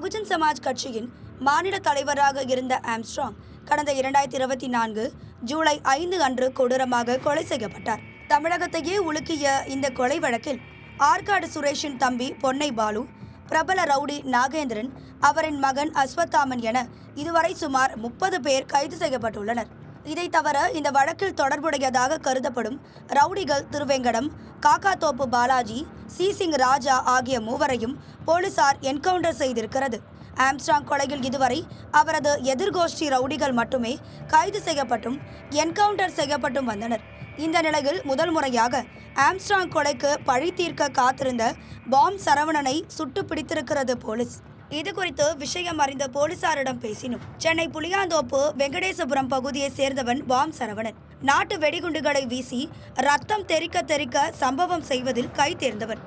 பகுஜன் சமாஜ் கட்சியின் மாநில தலைவராக இருந்த ஆம்ஸ்ட்ராங் கடந்த இரண்டாயிரத்தி இருபத்தி நான்கு ஜூலை ஐந்து அன்று கொடூரமாக கொலை செய்யப்பட்டார். தமிழகத்தையே உலுக்கிய இந்த கொலை வழக்கில் ஆற்காடு சுரேஷின் தம்பி பொன்னை பாலு பிரபல ரவுடி நாகேந்திரன் அவரின் மகன் அஸ்வத்தாமன் என இதுவரை சுமார் முப்பது பேர் கைது செய்யப்பட்டுள்ளனர். இதை தவிர இந்த வழக்கில் தொடர்புடையதாக கருதப்படும் ரவுடிகள் திருவேங்கடம் காக்காத்தோப்பு பாலாஜி சி சிங் ராஜா ஆகிய மூவரையும் போலீசார் என்கவுண்டர் செய்திருக்கிறது. ஆம்ஸ்டாங் கொலையில் இதுவரை அவரது எதிர்கோஷ்டி ரவுடிகள் மட்டுமே கைது செய்யப்பட்டும் என்கவுண்டர் செய்யப்பட்டும் வந்தனர். இந்த நிலையில் முதல் முறையாக ஆம்ஸ்டாங் கொலைக்கு பழி தீர்க்க காத்திருந்த பாம் சரவணனை சுட்டு பிடித்திருக்கிறது போலீஸ். இது குறித்து விஷயம் அறிந்த போலீசாரிடம் பேசினோம். சென்னை புளியாந்தோப்பு வெங்கடேசபுரம் பகுதியைச் சேர்ந்தவன் பாம் சரவணன். நாட்டு வெடிகுண்டுகளை வீசி ரத்தம் தெறிக்க தெறிக்க சம்பவம் செய்வதில் கை தேர்ந்தவன்.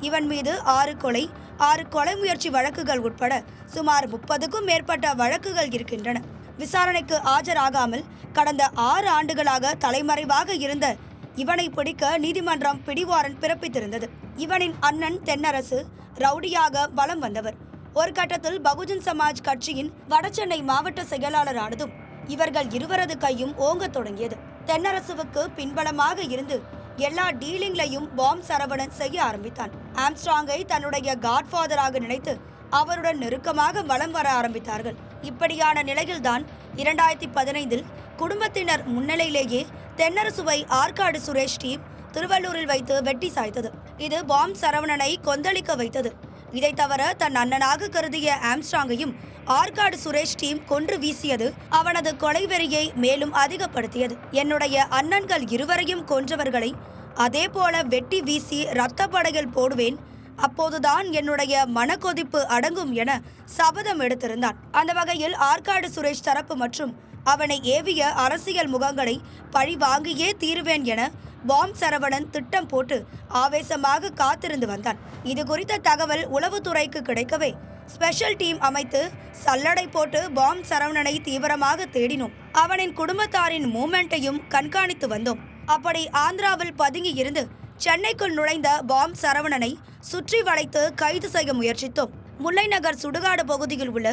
இவன் மீது ஆறு கொலை ஆறு கொலை முயற்சி வழக்குகள் உட்பட சுமார் முப்பதுக்கும் மேற்பட்ட வழக்குகள் இருக்கின்றன. விசாரணைக்கு ஆஜராகாமல் கடந்த ஆறு ஆண்டுகளாக தலைமறைவாக இருந்த இவனை பிடிக்க நீதிமன்றம் பிடிவாரன் பிறப்பித்திருந்தது. இவனின் அண்ணன் தென்னரசு ரவுடியாக வலம் வந்தவர். ஒரு கட்டத்தில் பகுஜன் சமாஜ் கட்சியின் வடசென்னை மாவட்ட செயலாளரானதும் இவர்கள் இருவரது கையும் ஓங்கத் தொடங்கியது. தென்னரசுவுக்கு பின்பலமாக இருந்து எல்லா டீலிங்லையும் பாம் சரவணன் செய்ய ஆரம்பித்தான். ஆம்ஸ்ட்ராங்கை தன்னுடைய காட்ஃபாதராக நினைத்து அவருடன் நெருக்கமாக வலம் வர ஆரம்பித்தார்கள். இப்படியான நிலையில்தான் இரண்டாயிரத்தி பதினைந்தில் குடும்பத்தினர் முன்னிலையிலேயே தென்னரசுவை ஆற்காடு சுரேஷ் டீம் திருவள்ளூரில் வைத்து வெட்டி சாய்த்தது. இது பாம் சரவணனை கொந்தளிக்க வைத்தது. இதை தவிர தன் அண்ணனாக கருதிய ஆம்ஸ்ட்ராங்கையும் ஆற்காடு சுரேஷ் டீம் கொன்று வீசியது அவனது கொலை வெறியை மேலும் அதிகப்படுத்தியது. என்னுடைய அண்ணன்கள் இருவரையும் கொன்றவர்களை அதே போல வெட்டி வீசி இரத்த படையில் போடுவேன். அப்போதுதான் என்னுடைய மனக்கொதிப்பு அடங்கும் என சபதம் எடுத்திருந்தான். அந்த வகையில் ஆற்காடு சுரேஷ் தரப்பு மற்றும் அவனை ஏவிய அரசியல் முகங்களை பழி வாங்கியே தீருவேன் என பாம் சரவணன் திட்டம் போட்டு ஆவேசமாக காத்திருந்து வந்தான். இது குறித்த தகவல் உளவுத்துறைக்கு கிடைக்கவே ஸ்பெஷல் டீம் அமைத்து சல்லடை போட்டு பாம் சரவணனை தீவிரமாக தேடினோம். அவனின் குடும்பத்தாரின் மூமெண்ட்டையும் கண்காணித்து வந்தோம். அப்படி ஆந்திராவில் பதுங்கி இருந்து சென்னைக்குள் நுழைந்த பாம் சரவணனை சுற்றி வளைத்து கைது செய்ய முயற்சித்தோம். முல்லை நகர் சுடுகாடு பகுதியில் உள்ள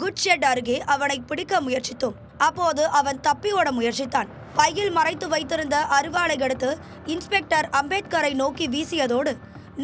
குட் ஷெட் அருகே அவனை பிடிக்க முயற்சித்தோம். அப்போது அவன் தப்பி ஓட முயற்சித்தான். பையில் மறைத்து வைத்திருந்த அருவாளை எடுத்து இன்ஸ்பெக்டர் அம்பேத்கரை நோக்கி வீசியதோடு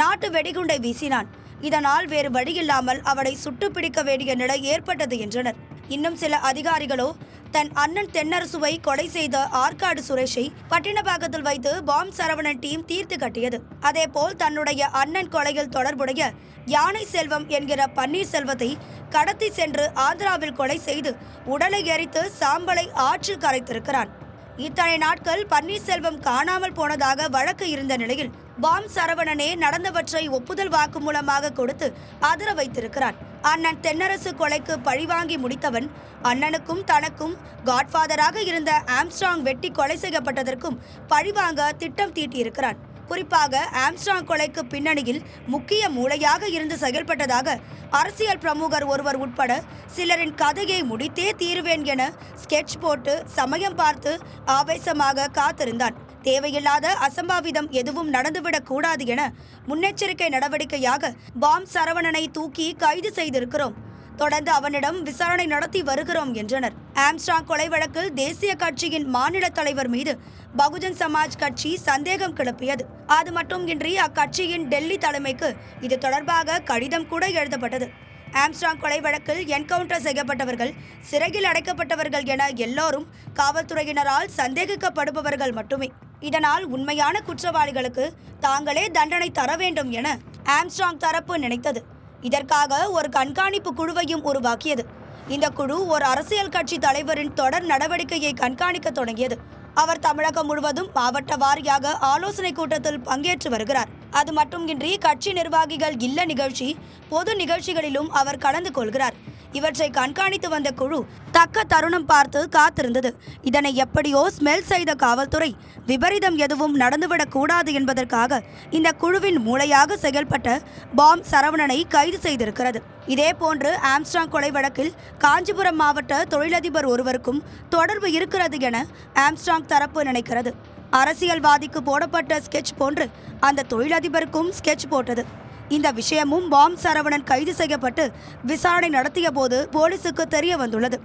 நாட்டு வெடிகுண்டை வீசினான். இதனால் வேறு வழியில்லாமல் அவனை சுட்டு பிடிக்க வேண்டிய நிலை ஏற்பட்டது என்றனர். இன்னும் சில அதிகாரிகளோ தன் அண்ணன் தென்னரசுவை கொலை செய்த ஆற்காடு சுரேஷை பட்டினபாக்கத்தில் வைத்து பாம் சரவணன் டீம் தீர்த்து கட்டியது. அதேபோல் தன்னுடைய அண்ணன் கொலையில் தொடர்புடைய யானை செல்வம் என்கிற பன்னீர்செல்வத்தை கடத்தி சென்று ஆந்திராவில் கொலை செய்து உடலை எரித்து சாம்பலை ஆற்றில் கரைத்திருக்கிறான். இத்தனை நாட்கள் பன்னீர்செல்வம் காணாமல் போனதாக வழக்கு இருந்த நிலையில் பாம் சரவணனே நடந்தவற்றை ஒப்புதல் வாக்குமூலமாக கொடுத்து அதிர வைத்திருக்கிறான். அண்ணன் தென்னரசு கொலைக்கு பழிவாங்கி முடித்தவன் அண்ணனுக்கும் தனக்கும் காட்ஃபாதராக இருந்த ஆம்ஸ்ட்ராங் வெட்டி கொலை செய்யப்பட்டதற்கும் பழிவாங்க திட்டம் தீட்டியிருக்கிறான். குறிப்பாக ஆம்ஸ்டாங் கொலைக்கு பின்னணியில் முக்கிய மூளையாக இருந்து செயல்பட்டதாக அரசியல் பிரமுகர் ஒருவர் உட்பட சிலரின் கதையை முடித்தே தீருவேன் என ஸ்கெட்ச் போட்டு சமயம் பார்த்து ஆவேசமாக காத்திருந்தான். தேவையில்லாத அசம்பாவிதம் எதுவும் நடந்துவிடக் கூடாது என முன்னெச்சரிக்கை நடவடிக்கையாக பாம் சரவணனை தூக்கி கைது செய்திருக்கிறோம். தொடர்ந்து அவனிடம் விசாரணை நடத்தி வருகிறோம் என்றனர். ஆம்ஸ்டாங் கொலை வழக்கில் தேசிய கட்சியின் மாநில தலைவர் மீது பகுஜன் சமாஜ் கட்சி சந்தேகம் கிளப்பியது. அது மட்டுமின்றி அக்கட்சியின் டெல்லி தலைமைக்கு இது தொடர்பாக கடிதம் கூட எழுதப்பட்டது. ஆம்ஸ்டாங் கொலை வழக்கில் என்கவுண்டர் செய்யப்பட்டவர்கள் சிறையில் அடைக்கப்பட்டவர்கள் என எல்லோரும் காவல்துறையினரால் சந்தேகிக்கப்படுபவர்கள் மட்டுமே. இதனால் உண்மையான குற்றவாளிகளுக்கு தாங்களே தண்டனை தர வேண்டும் என ஆம்ஸ்டாங் தரப்பு நினைத்தது. இதற்காக ஒரு கண்காணிப்பு குழுவையும் உருவாக்கியது. இந்த குழு ஒரு அரசியல் கட்சி தலைவரின் தொடர் நடவடிக்கையை கண்காணிக்க தொடங்கியது. அவர் தமிழகம் முழுவதும் மாவட்ட வாரியாக ஆலோசனை கூட்டத்தில் பங்கேற்று வருகிறார். அது மட்டுமின்றி கட்சி நிர்வாகிகள் இல்ல நிகழ்ச்சி பொது நிகழ்ச்சிகளிலும் அவர் கலந்து கொள்கிறார். இவற்றை கண்காணித்து வந்த குழு தக்க தருணம் பார்த்து காத்திருந்தது. இதனை எப்படியோ ஸ்மெல் செய்த காவல்துறை விபரீதம் எதுவும் நடந்துவிடக் கூடாது என்பதற்காக இந்த குழுவின் மூளையாக செயல்பட்ட பாம் சரவணனை கைது செய்திருக்கிறது. இதேபோன்று ஆம்ஸ்டாங் கொலை வழக்கில் காஞ்சிபுரம் மாவட்ட தொழிலதிபர் ஒருவருக்கும் தொடர்பு இருக்கிறது என ஆம்ஸ்டாங் தரப்பு நினைக்கிறது. அரசியல்வாதிக்கு போடப்பட்ட ஸ்கெட்ச் போன்று அந்த தொழிலதிபருக்கும் ஸ்கெட்ச் போட்டது. இந்த விஷயமும் பாம் சரவணன் கைது செய்யப்பட்டு விசாரணை நடத்திய போது போலீசுக்கு தெரிய வந்துள்ளது.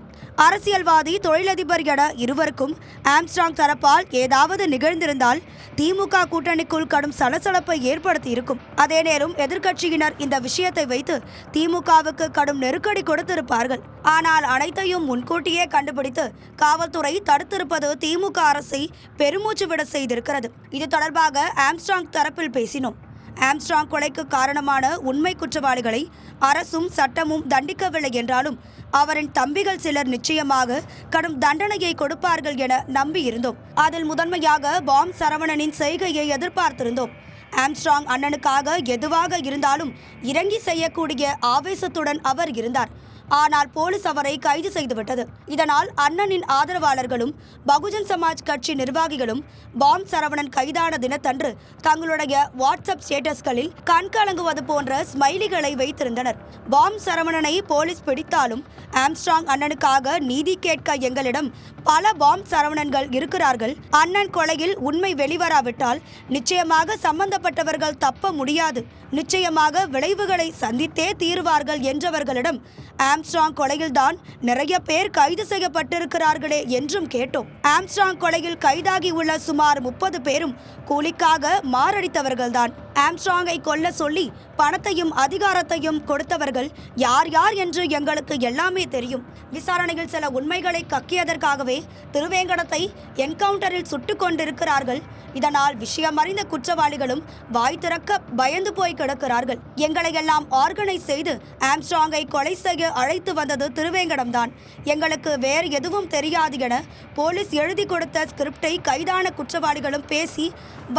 அரசியல்வாதி தொழிலதிபர் என இருவருக்கும் ஆம்ஸ்ட்ராங் தரப்பால் ஏதாவது நிகழ்ந்திருந்தால் திமுக கூட்டணிக்குள் கடும் சலசலப்பை ஏற்படுத்தி இருக்கும் அதே நேரம் எதிர்க்கட்சியினர் இந்த விஷயத்தை வைத்து திமுகவுக்கு கடும் நெருக்கடி கொடுத்திருப்பார்கள். ஆனால் அனைத்தையும் முன்கூட்டியே கண்டுபிடித்து காவல்துறை தடுத்திருப்பது திமுக அரசை பெருமூச்சு விட செய்திருக்கிறது. இது தொடர்பாக ஆம்ஸ்ட்ராங் தரப்பில் பேசினோம். ஆம்ஸ்ட்ராங் கொலைக்கு காரணமான உண்மை குற்றவாளிகளை அரசும் சட்டமும் தண்டிக்கவில்லை என்றாலும் அவரின் தம்பிகள் சிலர் நிச்சயமாக கடும் தண்டனையை கொடுப்பார்கள் என நம்பியிருந்தோம். அதில் முதன்மையாக பாம் சரவணனின் செய்கையை எதிர்பார்த்திருந்தோம். ஆம்ஸ்ட்ராங் அண்ணனுக்காக எதுவாக இருந்தாலும் இறங்கி செய்யக்கூடிய ஆவேசத்துடன் அவர் இருந்தார். ஆனால் போலீஸ் அவரை கைது செய்துவிட்டது. இதனால் அண்ணனின் ஆதரவாளர்களும் பகுஜன் சமாஜ் கட்சி நிர்வாகிகளும் பாம் சரவணன் கைதான தினத்தன்று தங்களுடைய வாட்ஸ்அப் ஸ்டேட்டஸ்களில் கண்கலங்குவது போன்ற ஸ்மைலிகளை வைத்திருந்தனர். பாம் சரவணனை போலீஸ் பிடித்தாலும் ஆம்ஸ்ட்ராங் அண்ணனுக்காக நீதி கேட்க எங்களிடம் பல பாம் சரவணன்கள் இருக்கிறார்கள். அண்ணன் கொலையில் உண்மை வெளிவராவிட்டால் நிச்சயமாக சம்பந்தப்பட்டவர்கள் தப்ப முடியாது. நிச்சயமாக விளைவுகளை சந்தித்தே தீருவார்கள் என்றவர்களிடம் ஆம்ஸ்ட்ராங் கொலையில்தான் நிறைய பேர் கைது செய்யப்பட்டிருக்கிறார்களே என்றும் கேட்டோம். ஆம்ஸ்ட்ராங் கொலையில் கைதாகி உள்ள சுமார் முப்பது பேரும் கூலிக்காக மாரடித்தவர்கள்தான். ஆம்ஸ்ட்ராங்கை கொல்ல சொல்லி பணத்தையும் அதிகாரத்தையும் கொடுத்தவர்கள் யார் யார் என்று எங்களுக்கு எல்லாமே தெரியும். விசாரணையில் சில உண்மைகளை கக்கியதற்காகவே திருவேங்கடத்தை என்கவுண்டரில் சுட்டு கொண்டிருக்கிறார்கள். இதனால் விஷயமறிந்த குற்றவாளிகளும் வாய் திறக்க பயந்து போய் கிடக்கிறார்கள். எங்களை எல்லாம் ஆர்கனைஸ் செய்து ஆம்ஸ்ட்ராங்கை கொலை செய்ய அழைத்து வந்தது திருவேங்கடம்தான். எங்களுக்கு வேறு எதுவும் தெரியாது என போலீஸ் எழுதி கொடுத்த ஸ்கிரிப்டை கைதான குற்றவாளிகளும் பேசி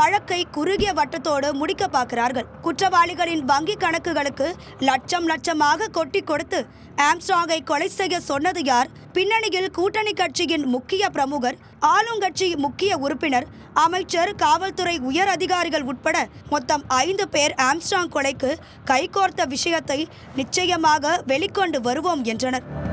வழக்கை குறுகிய வட்டத்தோடு முடிக்க பார்க்கிறார்கள். குற்றவாளிகளின் வங்கி கணக்குகளுக்கு லட்சம் லட்சமாக கொட்டி கொடுத்து ஆம்ஸ்டாங்கை கொலை செய்ய சொன்னது யார்? பின்னணியில் கூட்டணி கட்சியின் முக்கிய பிரமுகர் ஆளுங்கட்சி முக்கிய உறுப்பினர் அமைச்சர் காவல்துறை உயர் அதிகாரிகள் உட்பட மொத்தம் ஐந்து பேர் ஆம்ஸ்டாங் கொலைக்கு கைகோர்த்த விஷயத்தை நிச்சயமாக வெளிக்கொண்டு வருவோம் என்றனர்.